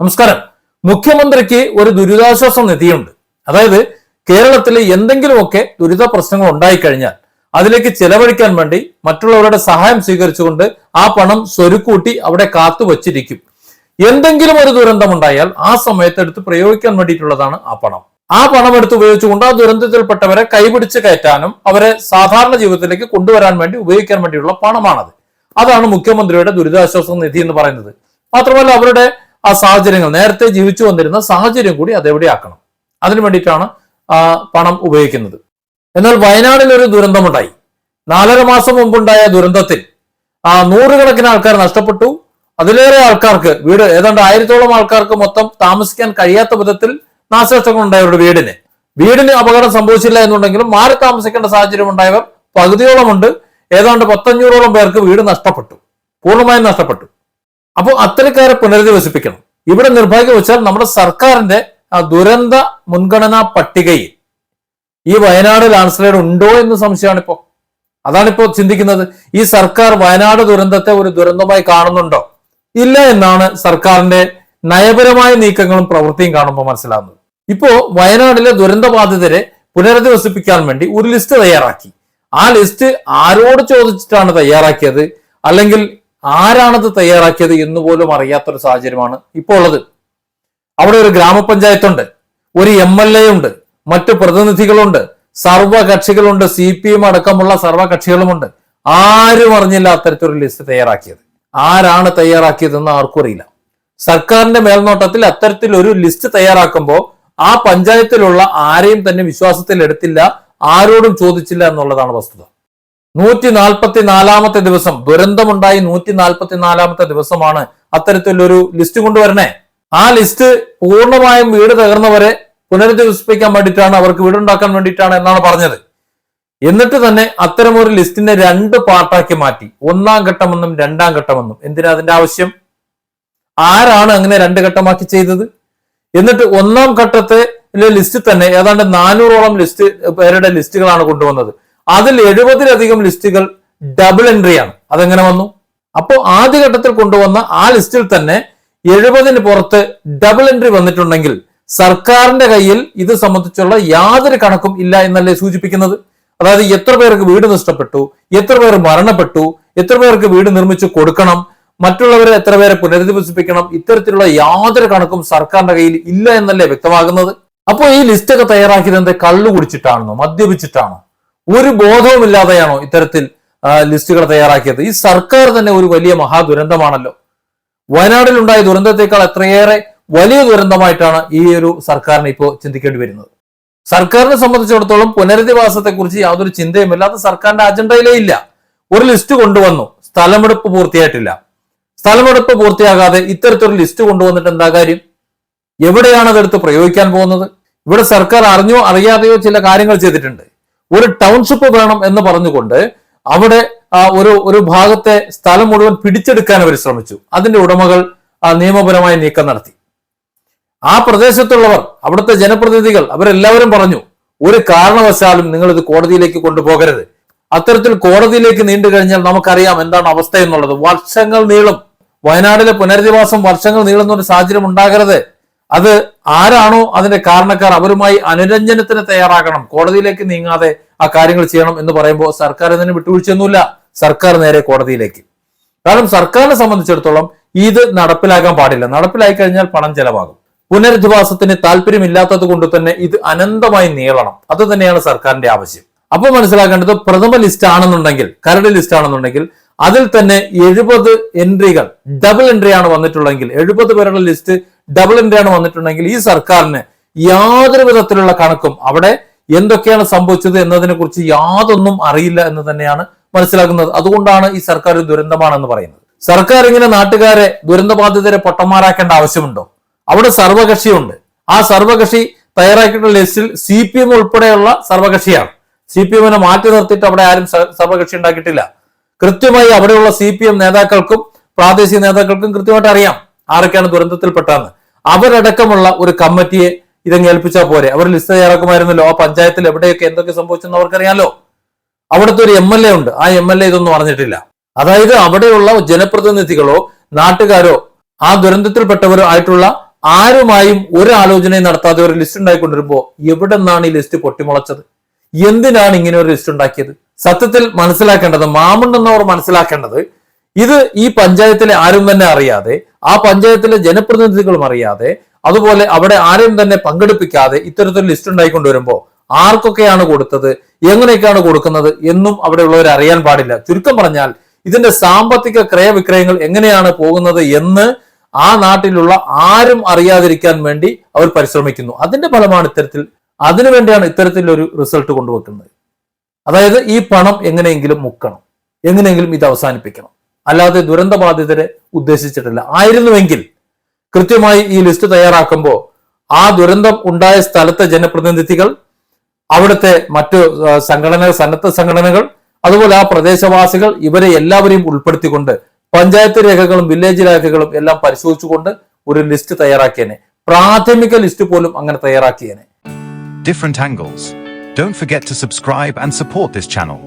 നമസ്കാരം. മുഖ്യമന്ത്രിക്ക് ഒരു ദുരിതാശ്വാസ നിധിയുണ്ട്. അതായത് കേരളത്തിൽ എന്തെങ്കിലുമൊക്കെ ദുരിത പ്രശ്നങ്ങൾ ഉണ്ടായിക്കഴിഞ്ഞാൽ അതിലേക്ക് ചെലവഴിക്കാൻ വേണ്ടി മറ്റുള്ളവരുടെ സഹായം സ്വീകരിച്ചുകൊണ്ട് ആ പണം സ്വരുക്കൂട്ടി അവിടെ കാത്തു വച്ചിരിക്കും. എന്തെങ്കിലും ഒരു ദുരന്തം ഉണ്ടായാൽ ആ സമയത്ത് എടുത്ത് പ്രയോഗിക്കാൻ വേണ്ടിയിട്ടുള്ളതാണ് ആ പണം. ആ പണം എടുത്ത് ഉപയോഗിച്ചുകൊണ്ട് ആ ദുരന്തത്തിൽപ്പെട്ടവരെ കൈപിടിച്ച് കയറ്റാനും അവരെ സാധാരണ ജീവിതത്തിലേക്ക് കൊണ്ടുവരാൻ വേണ്ടി ഉപയോഗിക്കാൻ വേണ്ടിയുള്ള പണമാണത്. അതാണ് മുഖ്യമന്ത്രിയുടെ ദുരിതാശ്വാസ നിധി എന്ന് പറയുന്നത്. മാത്രമല്ല അവരുടെ ആ സാഹചര്യങ്ങൾ നേരത്തെ ജീവിച്ചു വന്നിരുന്ന സാഹചര്യം കൂടി അതെവിടെ ആക്കണം അതിനു വേണ്ടിയിട്ടാണ് പണം ഉപയോഗിക്കുന്നത്. എന്നാൽ വയനാടിൽ ഒരു ദുരന്തമുണ്ടായി. നാലര മാസം മുമ്പുണ്ടായ ദുരന്തത്തിൽ ആ നൂറുകണക്കിന് ആൾക്കാർ നഷ്ടപ്പെട്ടു. അതിലേറെ ആൾക്കാർക്ക് വീട് ഏതാണ്ട് ആയിരത്തോളം ആൾക്കാർക്ക് മൊത്തം താമസിക്കാൻ കഴിയാത്ത വിധത്തിൽ നാശനഷ്ടങ്ങൾ ഉണ്ടായവരുടെ വീടിന്. വീടിന് അപകടം സംഭവിച്ചില്ല എന്നുണ്ടെങ്കിലും മാറി താമസിക്കേണ്ട സാഹചര്യം ഉണ്ടായവർ പകുതിയോളമുണ്ട്. ഏതാണ്ട് പത്തഞ്ഞൂറോളം പേർക്ക് വീട് നഷ്ടപ്പെട്ടു. പൂർണമായും നഷ്ടപ്പെട്ടു. അപ്പോൾ അത്തരക്കാരെ പുനരധിവസിപ്പിക്കണം. ഇവിടെ നിർഭാഗ്യവശാൽ നമ്മുടെ സർക്കാരിന്റെ ദുരന്ത മുൻഗണനാ പട്ടികയിൽ ഈ വയനാട് ലാൻഡ്സ്ലൈഡ് ഉണ്ടോ എന്ന് ഇപ്പോൾ അതാണിപ്പോ ചിന്തിക്കുന്നത്. ഈ സർക്കാർ വയനാട് ദുരന്തത്തെ ഒരു ദുരന്തമായി കാണുന്നുണ്ടോ? ഇല്ല എന്നാണ് സർക്കാരിന്റെ നയപരമായ നീക്കങ്ങളും പ്രവൃത്തിയും കാണുമ്പോൾ മനസ്സിലാകുന്നത്. ഇപ്പോ വയനാടിലെ ദുരന്തബാധിതരെ പുനരധിവസിപ്പിക്കാൻ വേണ്ടി ഒരു ലിസ്റ്റ് തയ്യാറാക്കി. ആ ലിസ്റ്റ് ആരോട് ചോദിച്ചിട്ടാണ് തയ്യാറാക്കിയത്? അല്ലെങ്കിൽ ആരാണത് തയ്യാറാക്കിയത് എന്ന് പോലും അറിയാത്തൊരു സാഹചര്യമാണ് ഇപ്പോൾ ഉള്ളത് അവിടെ ഒരു ഗ്രാമപഞ്ചായത്തുണ്ട് ഒരു എം എൽ എ ഉണ്ട് മറ്റു പ്രതിനിധികളുണ്ട് സർവകക്ഷികളുണ്ട് സി പി എം അടക്കമുള്ള സർവകക്ഷികളുമുണ്ട് ആരും അറിഞ്ഞില്ല അത്തരത്തിലൊരു ലിസ്റ്റ് തയ്യാറാക്കിയത്. ആരാണ് തയ്യാറാക്കിയതെന്ന് ആർക്കും അറിയില്ല. സർക്കാരിന്റെ മേൽനോട്ടത്തിൽ അത്തരത്തിൽ ഒരു ലിസ്റ്റ് തയ്യാറാക്കുമ്പോൾ ആ പഞ്ചായത്തിലുള്ള ആരെയും തന്നെ വിശ്വാസത്തിൽ എടുത്തില്ല ആരോടും ചോദിച്ചില്ല എന്നുള്ളതാണ് വസ്തുത. നൂറ്റി നാൽപ്പത്തി നാലാമത്തെ ദിവസം ദുരന്തമുണ്ടായി നൂറ്റി നാൽപ്പത്തി നാലാമത്തെ ദിവസമാണ് അത്തരത്തിലൊരു ലിസ്റ്റ് കൊണ്ടുവരണേ. ആ ലിസ്റ്റ് പൂർണമായും വീട് തകർന്നവരെ പുനരധിവസിപ്പിക്കാൻ വേണ്ടിയിട്ടാണ് അവർക്ക് വീടുണ്ടാക്കാൻ വേണ്ടിയിട്ടാണ് എന്നാണ് പറഞ്ഞത്. എന്നിട്ട് തന്നെ അത്തരമൊരു ലിസ്റ്റിനെ രണ്ട് പാർട്ടാക്കി മാറ്റി. ഒന്നാം ഘട്ടമെന്നും രണ്ടാം ഘട്ടമെന്നും. എന്തിനാ അതിന്റെ ആവശ്യം? ആരാണ് അങ്ങനെ രണ്ട് ഘട്ടമാക്കി ചെയ്തത്? എന്നിട്ട് ഒന്നാം ഘട്ടത്തെ ലിസ്റ്റ് തന്നെ ഏതാണ്ട് നാനൂറോളം ലിസ്റ്റ് പേരുടെ ലിസ്റ്റുകളാണ് കൊണ്ടുവന്നത്. അതിൽ എഴുപതിലധികം ലിസ്റ്റുകൾ ഡബിൾ എൻട്രി ആണ്. അതെങ്ങനെ വന്നു? അപ്പോൾ ആദ്യഘട്ടത്തിൽ കൊണ്ടുവന്ന ആ ലിസ്റ്റിൽ തന്നെ എഴുപതിന് പുറത്ത് ഡബിൾ എൻട്രി വന്നിട്ടുണ്ടെങ്കിൽ സർക്കാരിന്റെ കയ്യിൽ ഇത് സംബന്ധിച്ചുള്ള യാതൊരു കണക്കും ഇല്ല എന്നല്ലേ സൂചിപ്പിക്കുന്നത്? അതായത് എത്ര പേർക്ക് വീട് നഷ്ടപ്പെട്ടു എത്ര പേർ മരണപ്പെട്ടു എത്ര പേർക്ക് വീട് നിർമ്മിച്ച് കൊടുക്കണം മറ്റുള്ളവരെ എത്ര പേരെ പുനരധിവസിപ്പിക്കണം ഇത്തരത്തിലുള്ള യാതൊരു കണക്കും സർക്കാരിന്റെ കയ്യിൽ ഇല്ല എന്നല്ലേ വ്യക്തമാകുന്നത്? അപ്പോൾ ഈ ലിസ്റ്റൊക്കെ തയ്യാറാക്കിയത് എന്താ? കള്ളു കുടിച്ചിട്ടാണെന്നോ മദ്യപിച്ചിട്ടാണോ? ഒരു ബോധവുമില്ലാതെയാണോ ഇത്തരത്തിൽ ലിസ്റ്റുകൾ തയ്യാറാക്കിയത്? ഈ സർക്കാർ തന്നെ ഒരു വലിയ മഹാദുരന്തമാണല്ലോ. ഉണ്ടായ ദുരന്തത്തെക്കാൾ എത്രയേറെ വലിയ ദുരന്തമായിട്ടാണ് ഈ ഒരു സർക്കാരിനെ ഇപ്പോൾ ചിന്തിക്കേണ്ടി വരുന്നത്. സർക്കാരിനെ സംബന്ധിച്ചിടത്തോളം പുനരധിവാസത്തെക്കുറിച്ച് യാതൊരു ചിന്തയുമില്ല. അത് സർക്കാരിന്റെ അജണ്ടയിലേ ഇല്ല. ഒരു ലിസ്റ്റ് കൊണ്ടുവന്നു. സ്ഥലമെടുപ്പ് പൂർത്തിയായിട്ടില്ല. സ്ഥലമെടുപ്പ് പൂർത്തിയാകാതെ ഇത്തരത്തിലൊരു ലിസ്റ്റ് കൊണ്ടുവന്നിട്ട് എന്താ കാര്യം? എവിടെയാണ് അതെടുത്ത് പ്രയോഗിക്കാൻ പോകുന്നത്? ഇവിടെ സർക്കാർ അറിഞ്ഞോ അറിയാതെയോ ചില കാര്യങ്ങൾ ചെയ്തിട്ടുണ്ട്. ഒരു ടൗൺഷിപ്പ് വേണം എന്ന് പറഞ്ഞുകൊണ്ട് അവിടെ ഒരു ഒരു ഭാഗത്തെ സ്ഥലം മുഴുവൻ പിടിച്ചെടുക്കാൻ അവർ ശ്രമിച്ചു. അതിന്റെ ഉടമകൾ നിയമപരമായ നീക്കം നടത്തി. ആ പ്രദേശത്തുള്ളവർ അവിടുത്തെ ജനപ്രതിനിധികൾ അവരെല്ലാവരും പറഞ്ഞു ഒരു കാരണവശാലും നിങ്ങൾ ഇത് കോടതിയിലേക്ക് കൊണ്ടുപോകരുത്. അത്തരത്തിൽ കോടതിയിലേക്ക് നീണ്ടു കഴിഞ്ഞാൽ നമുക്കറിയാം എന്താണ് അവസ്ഥ എന്നുള്ളത്. വർഷങ്ങൾ നീളും. വയനാടിലെ പുനരധിവാസം വർഷങ്ങൾ നീളുന്ന ഒരു സാഹചര്യം ഉണ്ടാകരുത്. അത് ആരാണോ അതിന്റെ കാരണക്കാർ അവരുമായി അനുരഞ്ജനത്തിന് തയ്യാറാകണം. കോടതിയിലേക്ക് നീങ്ങാതെ ആ കാര്യങ്ങൾ ചെയ്യണം എന്ന് പറയുമ്പോൾ സർക്കാർ ഇതിന് വിട്ടുവീഴ്ചയൊന്നുമില്ല. സർക്കാർ നേരെ കോടതിയിലേക്ക്. കാരണം സർക്കാരിനെ സംബന്ധിച്ചിടത്തോളം ഇത് നടപ്പിലാക്കാൻ പാടില്ല. നടപ്പിലായി കഴിഞ്ഞാൽ പണം ചെലവാകും. പുനരധിവാസത്തിന് താല്പര്യമില്ലാത്തത് കൊണ്ട് തന്നെ ഇത് അനന്തമായി നീളണം. അത് തന്നെയാണ് സർക്കാരിന്റെ ആവശ്യം. അപ്പോൾ മനസ്സിലാക്കേണ്ടത് പ്രഥമ ലിസ്റ്റ് ആണെന്നുണ്ടെങ്കിൽ കരട് ലിസ്റ്റ് ആണെന്നുണ്ടെങ്കിൽ അതിൽ തന്നെ എഴുപത് എൻട്രികൾ ഡബിൾ എൻട്രി ആണ് വന്നിട്ടുള്ളെങ്കിൽ എഴുപത് പേരുടെ ലിസ്റ്റ് ഡബിൾ എൻട്രിയാണ് വന്നിട്ടുണ്ടെങ്കിൽ ഈ സർക്കാരിന് യാതൊരു വിധത്തിലുള്ള കണക്കും അവിടെ എന്തൊക്കെയാണ് സംഭവിച്ചത് എന്നതിനെ കുറിച്ച് യാതൊന്നും അറിയില്ല എന്ന് തന്നെയാണ് മനസ്സിലാക്കുന്നത്. അതുകൊണ്ടാണ് ഈ സർക്കാർ ഒരു ദുരന്തമാണെന്ന് പറയുന്നത്. സർക്കാർ ഇങ്ങനെ നാട്ടുകാരെ ദുരന്തബാധിതരെ പൊട്ടന്മാരാക്കേണ്ട ആവശ്യമുണ്ടോ? അവിടെ സർവകക്ഷിയുണ്ട്. ആ സർവകക്ഷി തയ്യാറാക്കിയിട്ടുള്ള ലിസ്റ്റിൽ സി പി എം ഉൾപ്പെടെയുള്ള സർവകക്ഷിയാണ്. സി പി എമ്മിനെ മാറ്റി നിർത്തിയിട്ട് അവിടെ ആരും സർവകക്ഷി ഉണ്ടാക്കിയിട്ടില്ല. കൃത്യമായി അവിടെയുള്ള സി പി എം നേതാക്കൾക്കും പ്രാദേശിക നേതാക്കൾക്കും കൃത്യമായിട്ട് അറിയാം. ആരൊക്കെയാണ് ദുരന്തത്തിൽപ്പെട്ടതെന്ന് അവരടക്കമുള്ള ഒരു കമ്മിറ്റിയെ ഇതങ്ങ് ഏൽപ്പിച്ചാൽ പോരെ. അവർ ലിസ്റ്റ് തയ്യാറാക്കുമായിരുന്നല്ലോ. ആ പഞ്ചായത്തിൽ എവിടെയൊക്കെ എന്തൊക്കെ സംഭവിച്ചെന്ന് അവർക്കറിയാലോ. അവിടുത്തെ ഒരു എം എൽ എ ഉണ്ട്. ആ എം എൽ എ ഇതൊന്നും അറിഞ്ഞിട്ടില്ല. അതായത് അവിടെയുള്ള ജനപ്രതിനിധികളോ നാട്ടുകാരോ ആ ദുരന്തത്തിൽപ്പെട്ടവരോ ആയിട്ടുള്ള ആരുമായും ഒരു ആലോചനയും നടത്താതെ ഒരു ലിസ്റ്റ് ഉണ്ടായിക്കൊണ്ടിരുമ്പോ എവിടെ നിന്നാണ് ഈ ലിസ്റ്റ് പൊട്ടിമുളച്ചത്? എന്തിനാണ് ഇങ്ങനെ ഒരു ലിസ്റ്റ് ഉണ്ടാക്കിയത്? സത്യത്തിൽ മനസ്സിലാക്കേണ്ടത് മാമുണ്ടെന്നവർ മനസ്സിലാക്കേണ്ടത് ഇത് ഈ പഞ്ചായത്തിലെ ആരും തന്നെ അറിയാതെ ആ പഞ്ചായത്തിലെ ജനപ്രതിനിധികളും അറിയാതെ അതുപോലെ അവിടെ ആരെയും തന്നെ പങ്കെടുപ്പിക്കാതെ ഇത്തരത്തിൽ ലിസ്റ്റ് ഉണ്ടായിക്കൊണ്ടുവരുമ്പോൾ ആർക്കൊക്കെയാണ് കൊടുത്തത് എങ്ങനെയൊക്കെയാണ് കൊടുക്കുന്നത് എന്നും അവിടെയുള്ളവർ അറിയാൻ പാടില്ല. ചുരുക്കം പറഞ്ഞാൽ ഇതിന്റെ സാമ്പത്തിക ക്രയവിക്രയങ്ങൾ എങ്ങനെയാണ് പോകുന്നത് എന്ന് ആ നാട്ടിലുള്ള ആരും അറിയാതിരിക്കാൻ വേണ്ടി അവർ പരിശ്രമിക്കുന്നു. അതിന്റെ ഫലമാണ് ഇത്തരത്തിൽ അതിനുവേണ്ടിയാണ് ഇത്തരത്തിലൊരു റിസൾട്ട് കൊണ്ടുവെക്കുന്നത്. അതായത് ഈ പണം എങ്ങനെയെങ്കിലും മുക്കണം എങ്ങനെയെങ്കിലും ഇത് അവസാനിപ്പിക്കണം. അല്ലാതെ ദുരന്ത ബാധിതരെ ഉദ്ദേശിച്ചിട്ടില്ല ആയിരുന്നുവെങ്കിൽ കൃത്യമായി ഈ ലിസ്റ്റ് തയ്യാറാക്കുമ്പോൾ ആ ദുരന്തം ഉണ്ടായ സ്ഥലത്തെ ജനപ്രതിനിധികൾ അവിടുത്തെ മറ്റു സംഘടനകൾ സന്നദ്ധ സംഘടനകൾ അതുപോലെ ആ പ്രദേശവാസികൾ ഇവരെ എല്ലാവരെയും ഉൾപ്പെടുത്തിക്കൊണ്ട് പഞ്ചായത്ത് രേഖകളും വില്ലേജ് രേഖകളും എല്ലാം പരിശോധിച്ചുകൊണ്ട് ഒരു ലിസ്റ്റ് തയ്യാറാക്കിയേനെ പ്രാഥമിക ലിസ്റ്റ് പോലും അങ്ങനെ തയ്യാറാക്കിയേനെ different angles. Don't forget to subscribe and support this channel.